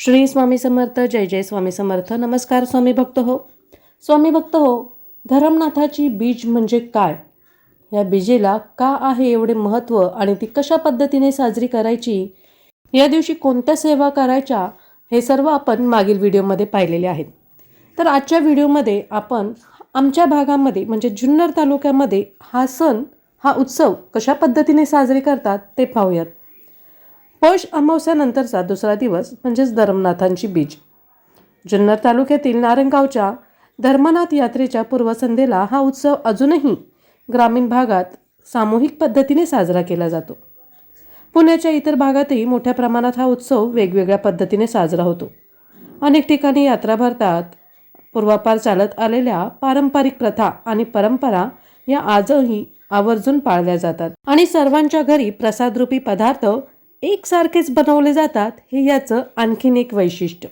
श्री स्वामी समर्थ जय जय स्वामी समर्थ. नमस्कार स्वामी भक्त हो. स्वामी भक्त हो धरमनाथाची बीज म्हणजे काय? या बीजेला का आहे एवढे महत्त्व आणि ती कशा पद्धतीने साजरी करायची? या दिवशी कोणत्या सेवा करायच्या? हे सर्व आपण मागील व्हिडिओमध्ये पाहिलेले आहेत. तर आजच्या व्हिडिओमध्ये आपण आमच्या भागामध्ये म्हणजे जुन्नर तालुक्यामध्ये हा सण हा उत्सव कशा पद्धतीने साजरी करतात ते पाहूयात. पौष अमावस्यानंतरचा दुसरा दिवस म्हणजेच धर्मनाथांची बीज. जुन्नर तालुक्यातील नारंगावच्या धर्मनाथ यात्रेच्या पूर्वसंध्येला हा उत्सव अजूनही ग्रामीण भागात सामूहिक पद्धतीने साजरा केला जातो. पुण्याच्या इतर भागातही मोठ्या प्रमाणात हा उत्सव वेगवेगळ्या पद्धतीने साजरा होतो. अनेक ठिकाणी यात्रा भरतात. पूर्वापार चालत आलेल्या पारंपरिक प्रथा आणि परंपरा या आजही आवर्जून पाळल्या जातात. आणि सर्वांच्या घरी प्रसादरूपी पदार्थ एकसारखेच बनवले जातात हे याचं आणखीन एक वैशिष्ट्य.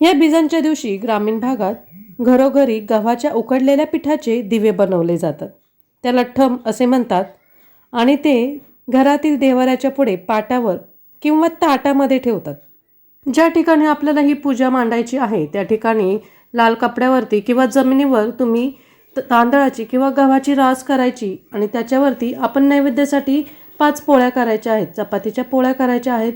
या बीजांच्या दिवशी ग्रामीण भागात घरोघरी गव्हाच्या उकडलेल्या पिठाचे दिवे बनवले जातात. त्याला ठम असे म्हणतात आणि ते घरातील देवाऱ्याच्या पुढे पाटावर किंवा ताटामध्ये ठेवतात. ज्या ठिकाणी आपल्याला ही पूजा मांडायची आहे त्या ठिकाणी लाल कपड्यावरती किंवा जमिनीवर तुम्ही त- तांदळाची किंवा गव्हाची रास करायची आणि त्याच्यावरती आपण नैवेद्यासाठी पाच पोळ्या करायच्या आहेत. चपातीच्या पोळ्या करायच्या आहेत.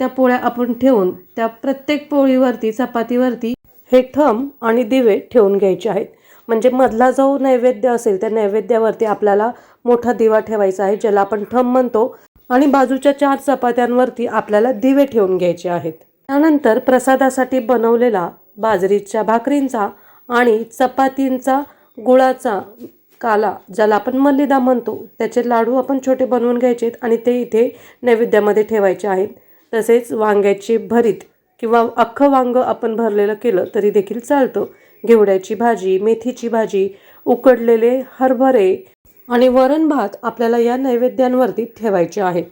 त्या पोळ्या आपण ठेवून त्या प्रत्येक पोळीवरती चपातीवरती हे ठम आणि दिवे ठेवून घ्यायचे आहेत. म्हणजे मधला जो नैवेद्य असेल त्या नैवेद्यावरती आपल्याला मोठा दिवा ठेवायचा आहे ज्याला आपण ठम म्हणतो. आणि बाजूच्या चार चपात्यांवरती आपल्याला दिवे ठेवून घ्यायचे आहेत. त्यानंतर प्रसादासाठी बनवलेला बाजरीच्या भाकरींचा आणि चपातींचा गुळाचा काला ज्याला आपण मल्लिदा म्हणतो त्याचे लाडू आपण छोटे बनवून घ्यायचे आहेत आणि ते इथे नैवेद्यामध्ये ठेवायचे आहेत. तसेच वांग्याची भरीत किंवा अख्खं वांग आपण भरलेलं केलं तरी देखील चालतं. घेवड्याची भाजी मेथीची भाजी उकडलेले हरभरे आणि वरण भात आपल्याला या नैवेद्यांवरती ठेवायचे आहेत.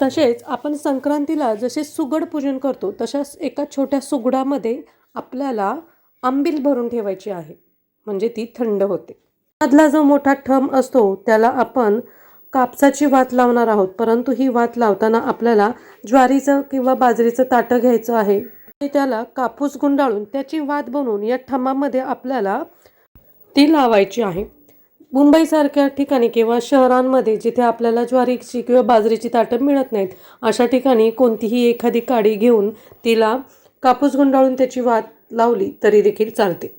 तसेच आपण संक्रांतीला जसे सुगड पूजन करतो तशाच एका छोट्या सुगडामध्ये आपल्याला आंबील भरून ठेवायची आहे. म्हणजे ती थंड होते. मधला जो मोठा ठम असतो त्याला आपण कापसाची वात लावणार आहोत. परंतु ही वात लावताना आपल्याला ज्वारीचं किंवा बाजरीचं ताटं घ्यायचं आहे. आणि त्याला कापूस गुंडाळून त्याची वात बनवून या ठमामध्ये आपल्याला ती लावायची आहे. मुंबईसारख्या ठिकाणी किंवा शहरांमध्ये जिथे आपल्याला ज्वारीची किंवा बाजरीची ताटं मिळत नाहीत अशा ठिकाणी कोणतीही एखादी काडी घेऊन तिला कापूस गुंडाळून त्याची वात लावली तरी देखील चालते.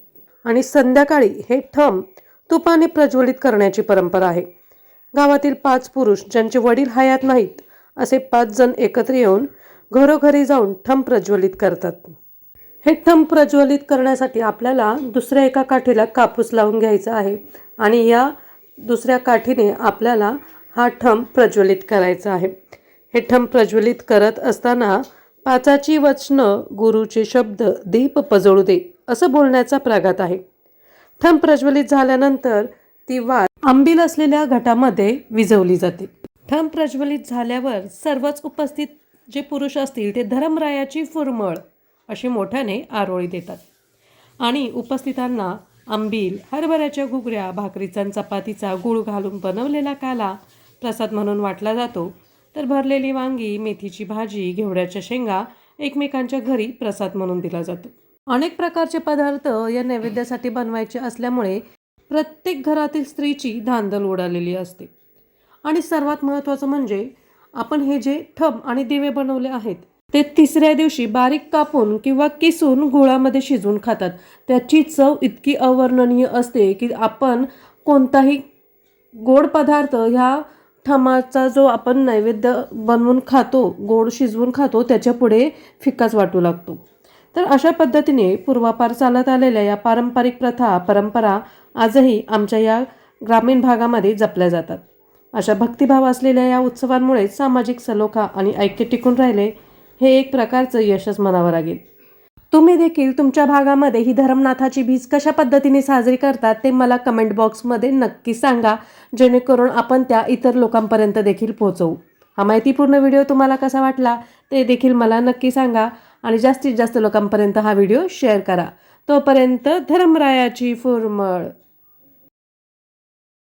आणि संध्याकाळी हे ठम तुपाने प्रज्वलित करण्याची परंपरा आहे. गावातील पाच पुरुष ज्यांचे वडील हयात नाहीत असे पाच जण एकत्र येऊन घरोघरी जाऊन ठम प्रज्वलित करतात. हे ठम प्रज्वलित करण्यासाठी आपल्याला दुसऱ्या एका काठीला कापूस लावून घ्यायचा आहे आणि या दुसऱ्या काठीने आपल्याला हा ठम प्रज्वलित करायचा आहे. हे ठम प्रज्वलित करत असताना पाचाची वचनं गुरुचे शब्द दीप पजळू दे असं बोलण्याचा प्राघात आहे. ठम प्रज्वलित झाल्यानंतर ती वात आंबील असलेल्या घटामध्ये विझवली जाते. ठम प्रज्वलित झाल्यावर सर्वच उपस्थित जे पुरुष असतील ते धरमरायाची फुरमळ अशी मोठ्याने आरोळी देतात. आणि उपस्थितांना आंबील हरभऱ्याच्या घुगऱ्या भाकरीचा चपातीचा गुळ घालून बनवलेला काला प्रसाद म्हणून वाटला जातो. तर भरलेली वांगी मेथीची भाजी घेवड्याच्या शेंगा एकमेकांच्या घरी प्रसाद म्हणून दिला जातो. अनेक प्रकारचे पदार्थ या नैवेद्यासाठी बनवायचे असल्यामुळे प्रत्येक घरातील स्त्रीची धांदल उडालेली असते. आणि सर्वात महत्त्वाचं म्हणजे आपण हे जे ठम आणि दिवे बनवले आहेत ते तिसऱ्या दिवशी बारीक कापून किंवा किसून गुळामध्ये शिजवून खातात. त्याची चव इतकी अवर्णनीय असते की आपण कोणताही गोड पदार्थ ह्या ठमाचा जो आपण नैवेद्य बनवून खातो गोड शिजवून खातो त्याच्या पुढे फिकाच वाटू लागतो. तर अशा पद्धतीने पूर्वापार चालत आलेल्या या पारंपरिक प्रथा परंपरा आजही आमच्या या ग्रामीण भागामध्ये जपल्या जातात. अशा भक्तिभाव असलेल्या या उत्सवांमुळे सामाजिक सलोखा आणि ऐक्य टिकून राहिले हे एक प्रकारचं यशच म्हणावं लागेल तुम्ही देखील तुमच्या भागामध्ये ही धर्मनाथाची भीज कशा पद्धतीने साजरी करतात ते मला कमेंट बॉक्समध्ये नक्की सांगा जेणेकरून आपण त्या इतर लोकांपर्यंत देखील पोहोचवू. हा माहितीपूर्ण व्हिडिओ तुम्हाला कसा वाटला ते देखील मला नक्की सांगा. आणि जास्तीत जास्त लोकांपर्यंत हा व्हिडिओ शेअर करा. तोपर्यंत धर्मरायाची फुरमळ.